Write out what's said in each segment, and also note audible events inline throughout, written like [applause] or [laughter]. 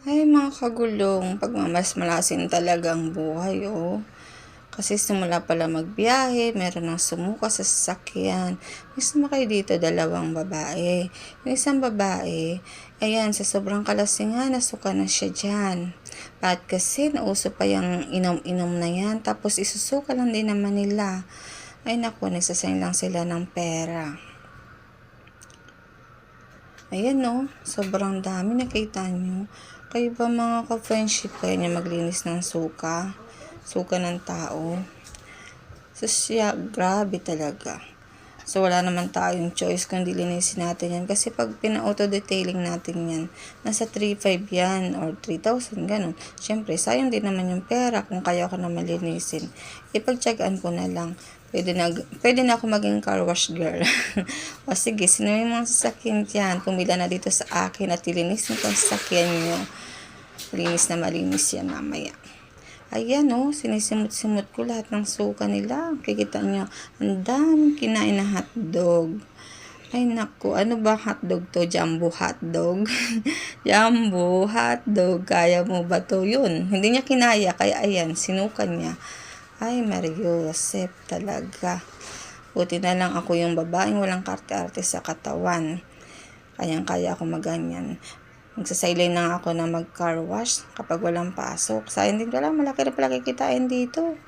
Ay, mga kagulong, pagmamasmalasin talaga ang buhay, oh. Kasi simula pala magbiyahe, meron ng sumuka sa sasakyan. May sumakay dito dalawang babae. Yung isang babae, ayan, sa sobrang kalasingan, nasuka na siya dyan. At kasi nauso pa yung inom-inom na yan, tapos isusuka lang din naman nila. Ay naku, nagsasayin lang sila ng pera. Ayan no, sobrang dami nakita nyo. Kayo ba mga ka-friendship kaya niya maglinis ng suka? Suka ng tao? So siya, grabe talaga. So wala naman tayong choice kung linisin natin yan. Kasi pag pina-auto-detailing natin yan, nasa 3.5 yan or 3,000, ganun. Siyempre, sayang din naman yung pera kung kaya ko na malinisin. Ipagtsagaan ko na lang. Pwede na, pwede na ako maging car wash girl. [laughs] o sige, sino yung mga sasakyan dyan? Pumila na dito sa akin at ilinis nyo itong sasakyan nyo. Linis na malinis yan mamaya. Ayan o, oh, sinisimot-simot ko lahat ng suka nila. Kikita nyo, ang daming kinain na hotdog. Ay naku, ano ba hotdog to? Jumbo hotdog? [laughs] Jumbo hotdog, kaya mo ba to? Yun, hindi niya kinaya, kaya ayan, sinukan niya. Ay, Mario Josep talaga. Buti na lang ako yung babaeng walang karte-arte sa katawan. Kayang-kaya ako maganyan. Magsasaylay na ako na mag-car wash kapag walang pasok. Sayang din pala, malaki na pala kikitain dito.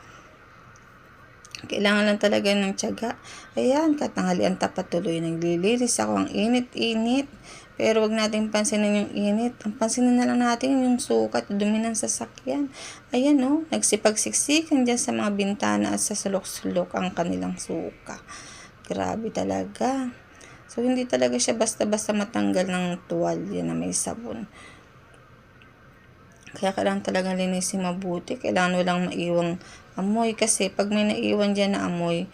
Kailangan lang talaga ng tiyaga. Ayan, katanghalian tapat tuloy. Naglilinis ako ang init-init. Pero wag natin pansinin yung init. Ang pansinin na lang natin yung sukat, dumi ng sasakyan. Ayan o, oh, nagsipagsiksikan dyan sa mga bintana at sa sulok-sulok ang kanilang suka. Grabe talaga. So, hindi talaga siya basta-basta matanggal ng tuwalya na may sabon. Kaya kailangan talaga linisin mabuti. Kailangan walang maiwang amoy. Kasi pag may naiwan dyan na amoy,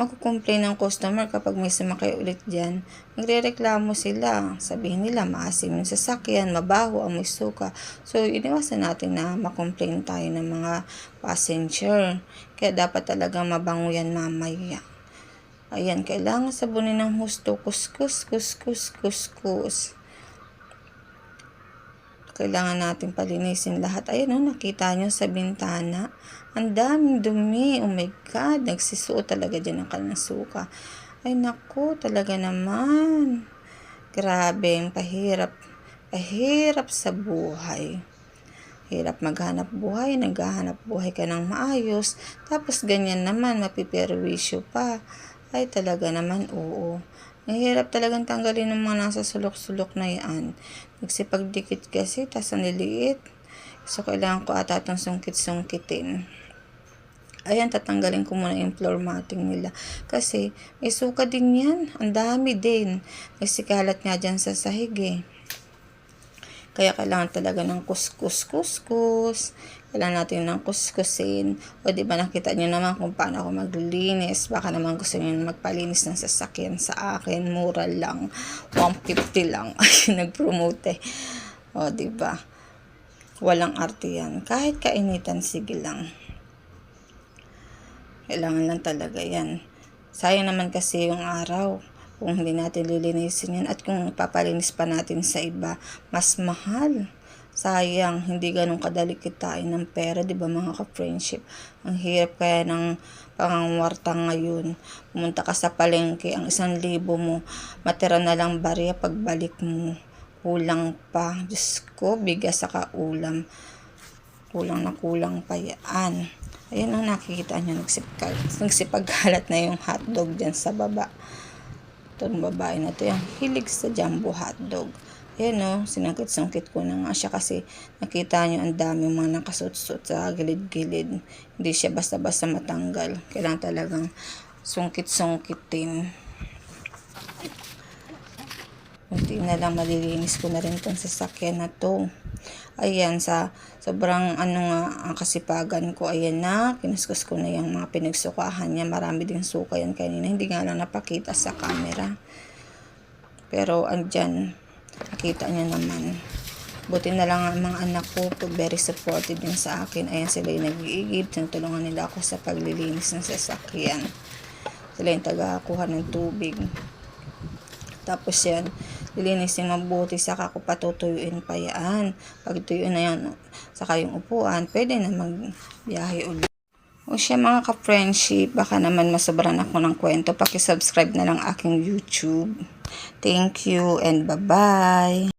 magkukomplain ng customer kapag may sumakay ulit dyan. Magre-reklamo sila. Sabihin nila, maasim yung sasakyan, mabaho, amoy suka. So, iniwasan natin na makomplain tayo ng mga passenger. Kaya dapat talaga mabango yan mamaya. Ayan, kailangan sabunin ng husto. Kuskus, kuskus, kuskus kailangan natin palinisin lahat. Ayun, oh, nakita nyo sa bintana. Ang daming dumi. Oh my God, nagsisuot talaga dyan ng kanilang suka. Ay, naku, talaga naman. Grabe, ang pahirap. Pahirap sa buhay. Hirap maghanap buhay, naghahanap buhay ka ng maayos, tapos ganyan naman, mapiperwisyo pa. Ay, talaga naman, oo. Mahirap talagang tanggalin ng mga nasa sulok-sulok na yan. Nagsipagdikit kasi, tas ang liliit. So, kailangan ko ata itong sungkit-sungkitin. Ayan, tatanggalin ko muna yung floor matting nila. Kasi, may suka din yan. Ang dami din. May sikalat nga dyan sa sahig eh. Kaya kailangan talaga ng kuskus-kuskus. Kailangan natin ng kuskusin. O di ba nakita nyo naman kung paano ako maglilinis. Baka naman gusto nyo magpalinis ng sasakyan sa akin. Mura lang. 150 lang. [laughs] Ay, nag-promote eh. O di ba Walang arte yan. Kahit kainitan, sige lang. Kailangan lang talaga yan. Sayang naman kasi yung araw kung hindi natin lilinisin yan at kung papalinis pa natin sa iba, mas mahal. Sayang, hindi ganun kadali kitain ng pera, di ba mga ka-friendship? Ang hirap kaya ng pangangwarta ngayon. Pumunta ka sa palengke, ang isang libo mo, matira na lang barya pagbalik mo. Kulang pa. Diyos ko, bigas sa kaulam. Kulang na kulang pa yan. Ayan ang nakikita nyo, nagsipag, nagsipaghalat na yung hotdog dyan sa baba. Itong babae na to yung hilig sa jumbo hotdog. Ayan o, sinangkit-sangkit ko na nga siya kasi nakita nyo ang dami mga nakasuot-suot sa gilid-gilid. Hindi siya basta-basta matanggal. Kailangan talagang sungkit-sungkitin. Unti na lang malilinis ko na rin itong sasakyan na to. Ayan, sa sobrang ano nga ang kasipagan ko. Ayan na, kinuskus ko na yung mga pinagsukahan niya. Marami din suka yan kanina. Hindi nga lang napakita sa camera. Pero andyan, Nakita niya naman. Buti na lang ang mga anak ko, very supportive din sa akin. Ayan sila yung nag-iigib. Tinutulungan nila ako sa paglilinis ng sasakyan. Sila yung taga-kuha ng tubig. Tapos yan, lilinisin mabuti, saka ko patutuyuin pa yan. Pag tuyo na yan, saka yung upuan, pwede na magbiyahe ulit. O siya mga ka-friendship, baka naman masobran ako ng kwento. Pakisubscribe na lang aking YouTube. Thank you and bye-bye.